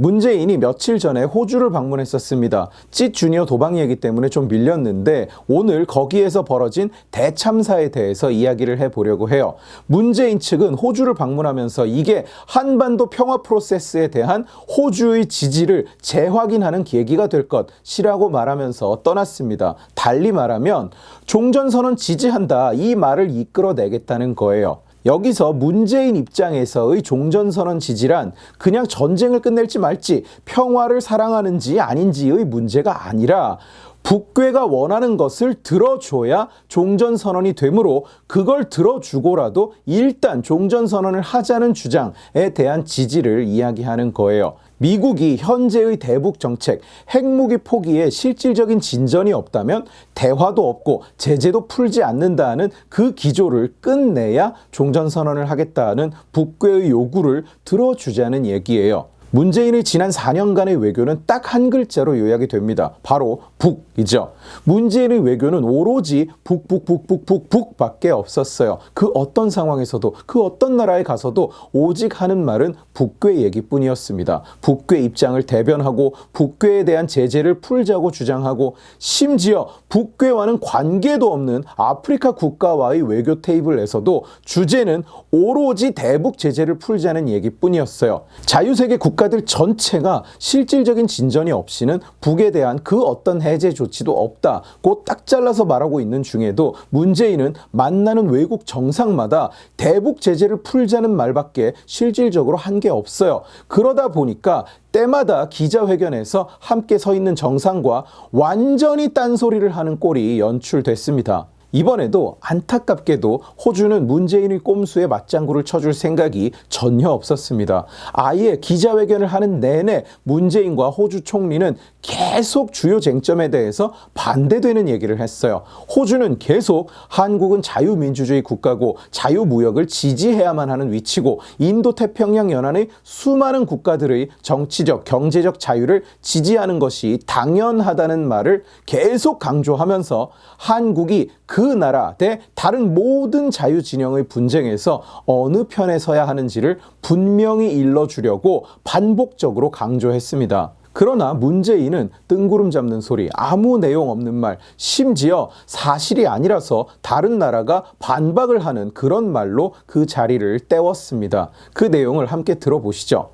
문재인이 며칠 전에 호주를 방문했었습니다. 찌 주니어 도박 얘기 때문에 좀 밀렸는데 오늘 거기에서 벌어진 대참사에 대해서 이야기를 해보려고 해요. 문재인 측은 호주를 방문하면서 이게 한반도 평화 프로세스에 대한 호주의 지지를 재확인하는 계기가 될 것이라고 말하면서 떠났습니다. 달리 말하면 종전선언 지지한다 이 말을 이끌어내겠다는 거예요. 여기서 문재인 입장에서의 종전선언 지지란 그냥 전쟁을 끝낼지 말지 평화를 사랑하는지 아닌지의 문제가 아니라 북괴가 원하는 것을 들어줘야 종전선언이 되므로 그걸 들어주고라도 일단 종전선언을 하자는 주장에 대한 지지를 이야기하는 거예요. 미국이 현재의 대북 정책, 핵무기 포기에 실질적인 진전이 없다면 대화도 없고 제재도 풀지 않는다는 그 기조를 끝내야 종전선언을 하겠다는 북괴의 요구를 들어주자는 얘기예요. 문재인의 지난 4년간의 외교는 딱 한 글자로 요약이 됩니다. 바로 북이죠. 문재인의 외교는 오로지 북북북북북북 밖에 없었어요. 그 어떤 상황에서도 그 어떤 나라에 가서도 오직 하는 말은 북괴 얘기뿐이었습니다. 북괴 입장을 대변하고 북괴에 대한 제재를 풀자고 주장하고 심지어 북괴와는 관계도 없는 아프리카 국가와의 외교 테이블에서도 주제는 오로지 대북 제재를 풀자는 얘기뿐이었어요. 자유세계 국가들 전체가 실질적인 진전이 없이는 북에 대한 그 어떤 해제 조치도 없다고 딱 잘라서 말하고 있는 중에도 문재인은 만나는 외국 정상마다 대북 제재를 풀자는 말밖에 실질적으로 한 게 없어요. 그러다 보니까 때마다 기자회견에서 함께 서 있는 정상과 완전히 딴소리를 하는 꼴이 연출됐습니다. 이번에도 안타깝게도 호주는 문재인의 꼼수에 맞장구를 쳐줄 생각이 전혀 없었습니다. 아예 기자회견을 하는 내내 문재인과 호주 총리는 계속 주요 쟁점에 대해서 반대되는 얘기를 했어요. 호주는 계속 한국은 자유민주주의 국가고 자유무역을 지지해야만 하는 위치고 인도태평양 연안의 수많은 국가들의 정치적, 경제적 자유를 지지하는 것이 당연하다는 말을 계속 강조하면서 한국이 그 나라 대 다른 모든 자유 진영의 분쟁에서 어느 편에 서야 하는지를 분명히 일러주려고 반복적으로 강조했습니다. 그러나 문재인은 뜬구름 잡는 소리, 아무 내용 없는 말, 심지어 사실이 아니라서 다른 나라가 반박을 하는 그런 말로 그 자리를 때웠습니다. 그 내용을 함께 들어보시죠.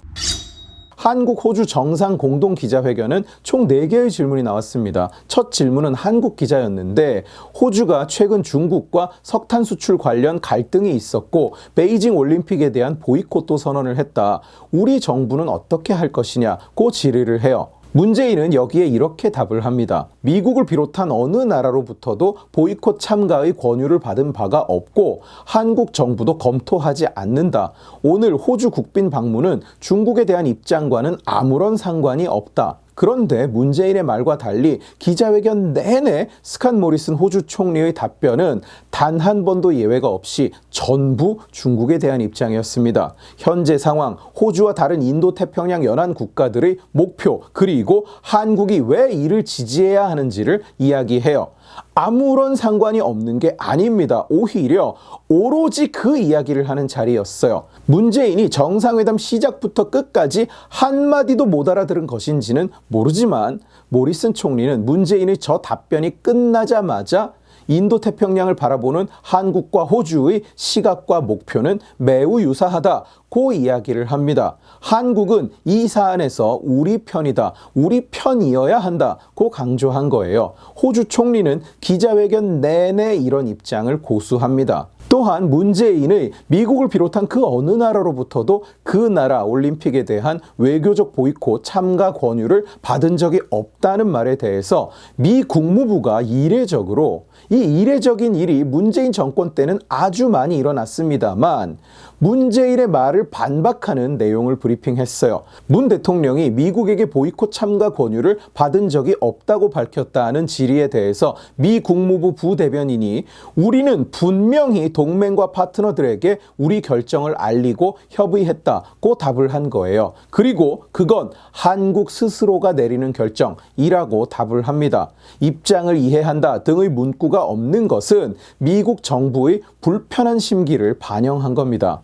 한국 호주 정상 공동 기자회견은 총 4개의 질문이 나왔습니다. 첫 질문은 한국 기자였는데 호주가 최근 중국과 석탄 수출 관련 갈등이 있었고 베이징 올림픽에 대한 보이콧도 선언을 했다. 우리 정부는 어떻게 할 것이냐고 질의를 해요. 문재인은 여기에 이렇게 답을 합니다. 미국을 비롯한 어느 나라로부터도 보이콧 참가의 권유를 받은 바가 없고 한국 정부도 검토하지 않는다. 오늘 호주 국빈 방문은 중국에 대한 입장과는 아무런 상관이 없다. 그런데 문재인의 말과 달리 기자회견 내내 스칸 모리슨 호주 총리의 답변은 단 한 번도 예외가 없이 전부 중국에 대한 입장이었습니다. 현재 상황, 호주와 다른 인도 태평양 연안 국가들의 목표, 그리고 한국이 왜 이를 지지해야 하는지를 이야기해요. 아무런 상관이 없는 게 아닙니다. 오히려 오로지 그 이야기를 하는 자리였어요. 문재인이 정상회담 시작부터 끝까지 한마디도 못 알아들은 것인지는 모르지만 모리슨 총리는 문재인의 저 답변이 끝나자마자 인도 태평양을 바라보는 한국과 호주의 시각과 목표는 매우 유사하다 고 이야기를 합니다. 한국은 이 사안에서 우리 편이다, 우리 편이어야 한다 고 강조한 거예요. 호주 총리는 기자회견 내내 이런 입장을 고수합니다. 또한 문재인의 미국을 비롯한 그 어느 나라로부터도 그 나라 올림픽에 대한 외교적 보이콧 참가 권유를 받은 적이 없다는 말에 대해서 미 국무부가 이례적으로 이 이례적인 일이 문재인 정권 때는 아주 많이 일어났습니다만 문재인의 말을 반박하는 내용을 브리핑했어요. 문 대통령이 미국에게 보이콧 참가 권유를 받은 적이 없다고 밝혔다는 질의에 대해서 미 국무부 부대변인이 우리는 분명히 동맹과 파트너들에게 우리 결정을 알리고 협의했다고 답을 한 거예요. 그리고 그건 한국 스스로가 내리는 결정이라고 답을 합니다. 입장을 이해한다 등의 문구가 없는 것은 미국 정부의 불편한 심기를 반영한 겁니다.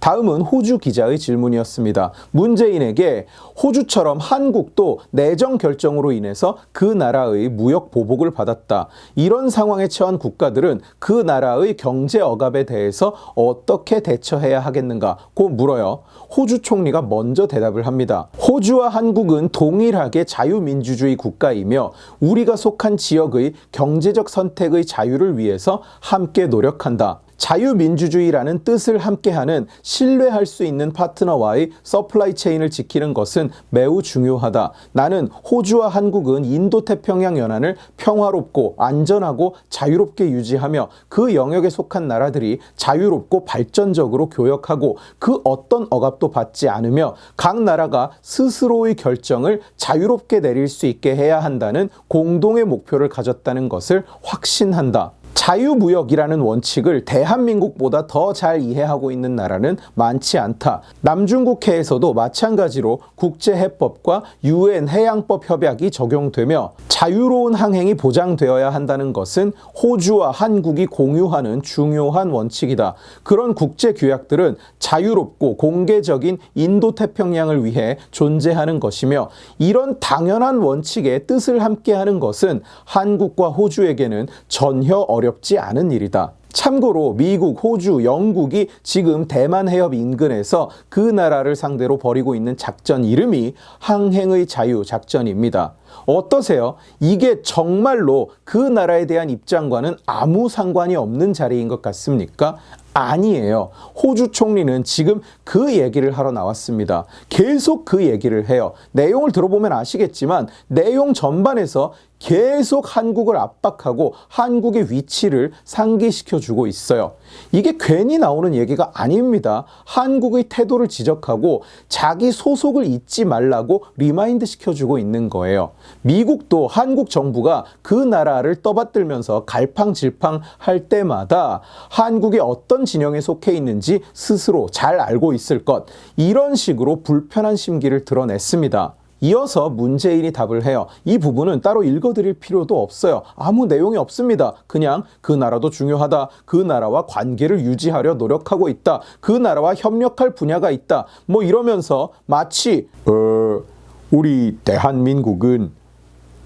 다음은 호주 기자의 질문이었습니다. 문재인에게 호주처럼 한국도 내정 결정으로 인해서 그 나라의 무역 보복을 받았다. 이런 상황에 처한 국가들은 그 나라의 경제 억압에 대해서 어떻게 대처해야 하겠는가? 고 물어요. 호주 총리가 먼저 대답을 합니다. 호주와 한국은 동일하게 자유민주주의 국가이며 우리가 속한 지역의 경제적 선택의 자유를 위해서 함께 노력한다. 자유민주주의라는 뜻을 함께하는 신뢰할 수 있는 파트너와의 서플라이 체인을 지키는 것은 매우 중요하다. 나는 호주와 한국은 인도 태평양 연안을 평화롭고 안전하고 자유롭게 유지하며 그 영역에 속한 나라들이 자유롭고 발전적으로 교역하고 그 어떤 억압도 받지 않으며 각 나라가 스스로의 결정을 자유롭게 내릴 수 있게 해야 한다는 공동의 목표를 가졌다는 것을 확신한다. 자유무역이라는 원칙을 대한민국보다 더 잘 이해하고 있는 나라는 많지 않다. 남중국해에서도 마찬가지로 국제해법과 유엔 해양법 협약이 적용되며 자유로운 항행이 보장되어야 한다는 것은 호주와 한국이 공유하는 중요한 원칙이다. 그런 국제 규약들은 자유롭고 공개적인 인도 태평양을 위해 존재하는 것이며 이런 당연한 원칙의 뜻을 함께하는 것은 한국과 호주에게는 전혀 어렵 지 않은 일이다. 참고로 미국, 호주, 영국이 지금 대만 해협 인근에서 그 나라를 상대로 벌이고 있는 작전 이름이 항행의 자유 작전입니다. 어떠세요? 이게 정말로 그 나라에 대한 입장과는 아무 상관이 없는 자리인 것 같습니까? 아니에요. 호주 총리는 지금 그 얘기를 하러 나왔습니다. 계속 그 얘기를 해요. 내용을 들어보면 아시겠지만 내용 전반에서 계속 한국을 압박하고 한국의 위치를 상기시켜 주고 있어요. 이게 괜히 나오는 얘기가 아닙니다. 한국의 태도를 지적하고 자기 소속을 잊지 말라고 리마인드 시켜 주고 있는 거예요. 미국도 한국 정부가 그 나라를 떠받들면서 갈팡질팡 할 때마다 한국이 어떤 진영에 속해 있는지 스스로 잘 알고 있을 것. 이런 식으로 불편한 심기를 드러냈습니다. 이어서 문재인이 답을 해요. 이 부분은 따로 읽어드릴 필요도 없어요. 아무 내용이 없습니다. 그냥 그 나라도 중요하다. 그 나라와 관계를 유지하려 노력하고 있다. 그 나라와 협력할 분야가 있다. 뭐 이러면서 마치 어 우리 대한민국은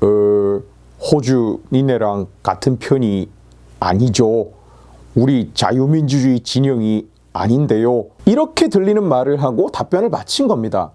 어 호주 니네랑 같은 편이 아니죠. 우리 자유민주주의 진영이 아닌데요. 이렇게 들리는 말을 하고 답변을 마친 겁니다.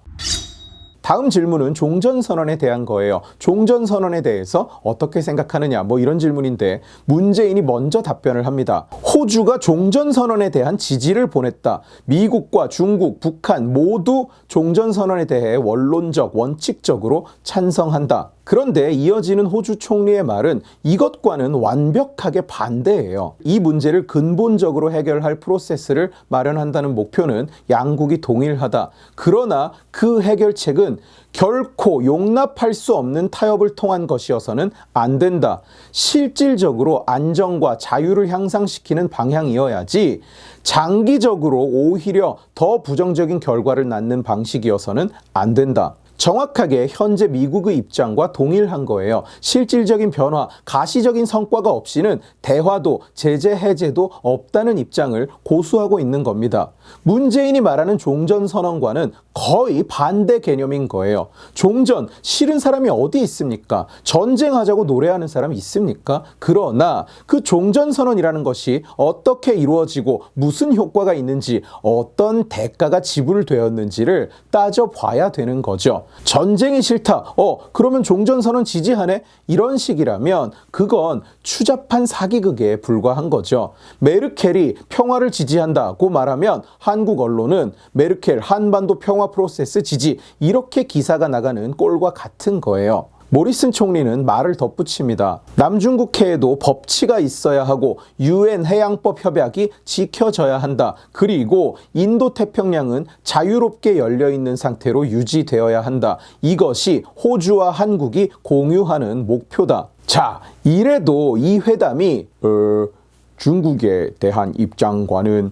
다음 질문은 종전선언에 대한 거예요. 종전선언에 대해서 어떻게 생각하느냐, 뭐 이런 질문인데, 문재인이 먼저 답변을 합니다. 호주가 종전선언에 대한 지지를 보냈다. 미국과 중국, 북한 모두 종전선언에 대해 원론적, 원칙적으로 찬성한다. 그런데 이어지는 호주 총리의 말은 이것과는 완벽하게 반대예요. 이 문제를 근본적으로 해결할 프로세스를 마련한다는 목표는 양국이 동일하다. 그러나 그 해결책은 결코 용납할 수 없는 타협을 통한 것이어서는 안 된다. 실질적으로 안정과 자유를 향상시키는 방향이어야지 장기적으로 오히려 더 부정적인 결과를 낳는 방식이어서는 안 된다. 정확하게 현재 미국의 입장과 동일한 거예요. 실질적인 변화, 가시적인 성과가 없이는 대화도 제재 해제도 없다는 입장을 고수하고 있는 겁니다. 문재인이 말하는 종전 선언과는 거의 반대 개념인 거예요. 종전, 싫은 사람이 어디 있습니까? 전쟁하자고 노래하는 사람이 있습니까? 그러나 그 종전 선언이라는 것이 어떻게 이루어지고 무슨 효과가 있는지 어떤 대가가 지불되었는지를 따져 봐야 되는 거죠. 전쟁이 싫다. 어, 그러면 종전선언 지지하네? 이런 식이라면 그건 추잡한 사기극에 불과한 거죠. 메르켈이 평화를 지지한다고 말하면 한국 언론은 메르켈 한반도 평화 프로세스 지지 이렇게 기사가 나가는 꼴과 같은 거예요. 모리슨 총리는 말을 덧붙입니다. 남중국해에도 법치가 있어야 하고 유엔 해양법 협약이 지켜져야 한다. 그리고 인도 태평양은 자유롭게 열려 있는 상태로 유지되어야 한다. 이것이 호주와 한국이 공유하는 목표다. 자, 이래도 이 회담이 어, 중국에 대한 입장과는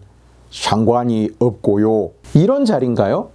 상관이 없고요. 이런 자리인가요?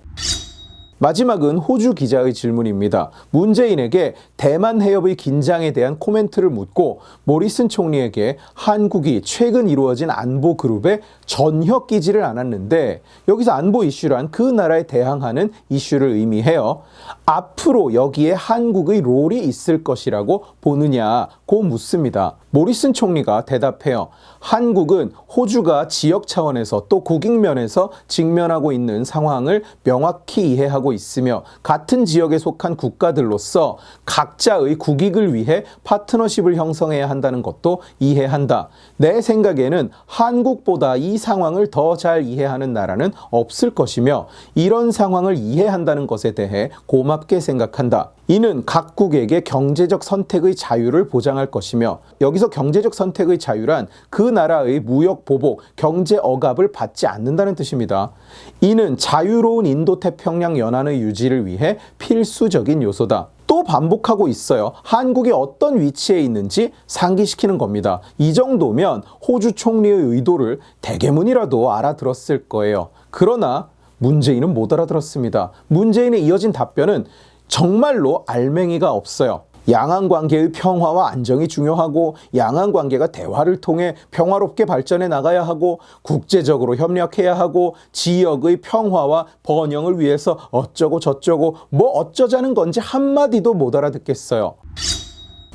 마지막은 호주 기자의 질문입니다. 문재인에게 대만 해협의 긴장에 대한 코멘트를 묻고 모리슨 총리에게 한국이 최근 이루어진 안보 그룹에 전혀 끼지를 않았는데 여기서 안보 이슈란 그 나라에 대항하는 이슈를 의미해요. 앞으로 여기에 한국의 롤이 있을 것이라고 보느냐고 묻습니다. 모리슨 총리가 대답해요. 한국은 호주가 지역 차원에서 또 국익면에서 직면하고 있는 상황을 명확히 이해하고 있으며 같은 지역에 속한 국가들로서 각자의 국익을 위해 파트너십을 형성해야 한다는 것도 이해한다. 내 생각에는 한국보다 이 상황을 더 잘 이해하는 나라는 없을 것이며 이런 상황을 이해한다는 것에 대해 고맙게 생각한다. 이는 각국에게 경제적 선택의 자유를 보장할 것이며 여기서 경제적 선택의 자유란 그 나라의 무역 보복, 경제 억압을 받지 않는다는 뜻입니다. 이는 자유로운 인도 태평양 연안의 유지를 위해 필수적인 요소다. 또 반복하고 있어요. 한국이 어떤 위치에 있는지 상기시키는 겁니다. 이 정도면 호주 총리의 의도를 대개문이라도 알아들었을 거예요. 그러나 문재인은 못 알아들었습니다. 문재인의 이어진 답변은 정말로 알맹이가 없어요. 양안 관계의 평화와 안정이 중요하고 양안 관계가 대화를 통해 평화롭게 발전해 나가야 하고 국제적으로 협력해야 하고 지역의 평화와 번영을 위해서 어쩌고 저쩌고 뭐 어쩌자는 건지 한마디도 못 알아듣겠어요.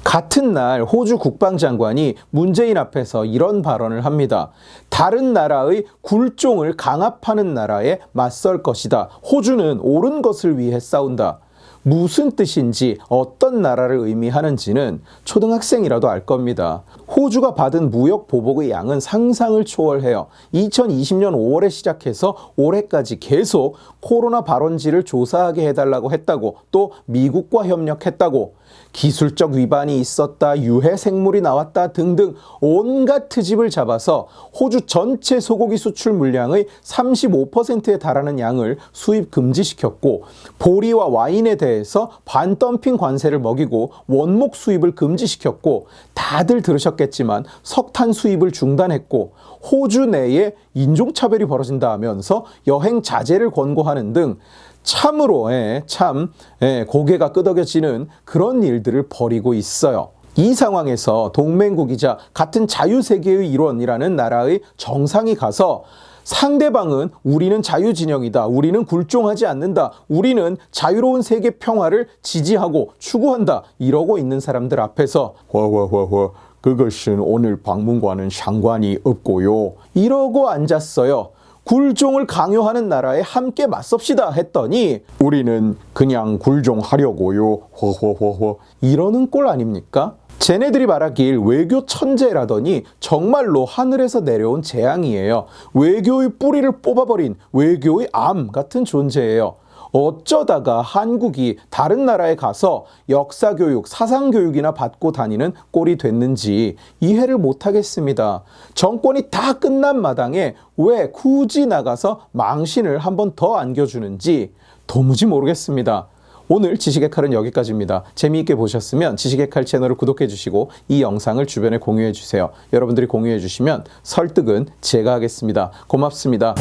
같은 날 호주 국방장관이 문재인 앞에서 이런 발언을 합니다. 다른 나라의 굴종을 강압하는 나라에 맞설 것이다. 호주는 옳은 것을 위해 싸운다. 무슨 뜻인지 어떤 나라를 의미하는지는 초등학생이라도 알 겁니다. 호주가 받은 무역 보복의 양은 상상을 초월해요. 2020년 5월에 시작해서 올해까지 계속 코로나 발원지를 조사하게 해달라고 했다고 또 미국과 협력했다고 기술적 위반이 있었다, 유해 생물이 나왔다 등등 온갖 트집을 잡아서 호주 전체 소고기 수출 물량의 35%에 달하는 양을 수입 금지시켰고 보리와 와인에 대해서 반덤핑 관세를 먹이고 원목 수입을 금지시켰고 다들 들으셨겠지만 석탄 수입을 중단했고 호주 내에 인종차별이 벌어진다 하면서 여행 자제를 권고하는 등 참으로 예, 참 예, 고개가 끄덕여지는 그런 일들을 벌이고 있어요. 이 상황에서 동맹국이자 같은 자유세계의 일원이라는 나라의 정상이 가서 상대방은 우리는 자유진영이다. 우리는 굴종하지 않는다. 우리는 자유로운 세계 평화를 지지하고 추구한다. 이러고 있는 사람들 앞에서 허허허허 그것은 오늘 방문과는 상관이 없고요. 이러고 앉았어요. 굴종을 강요하는 나라에 함께 맞섭시다 했더니 우리는 그냥 굴종하려고요. 허허허허 이러는 꼴 아닙니까? 쟤네들이 말하길 외교 천재라더니 정말로 하늘에서 내려온 재앙이에요. 외교의 뿌리를 뽑아버린 외교의 암 같은 존재예요. 어쩌다가 한국이 다른 나라에 가서 역사 교육, 사상 교육이나 받고 다니는 꼴이 됐는지 이해를 못 하겠습니다. 정권이 다 끝난 마당에 왜 굳이 나가서 망신을 한 번 더 안겨주는지 도무지 모르겠습니다. 오늘 지식의 칼은 여기까지입니다. 재미있게 보셨으면 지식의 칼 채널을 구독해 주시고 이 영상을 주변에 공유해 주세요. 여러분들이 공유해 주시면 설득은 제가 하겠습니다. 고맙습니다.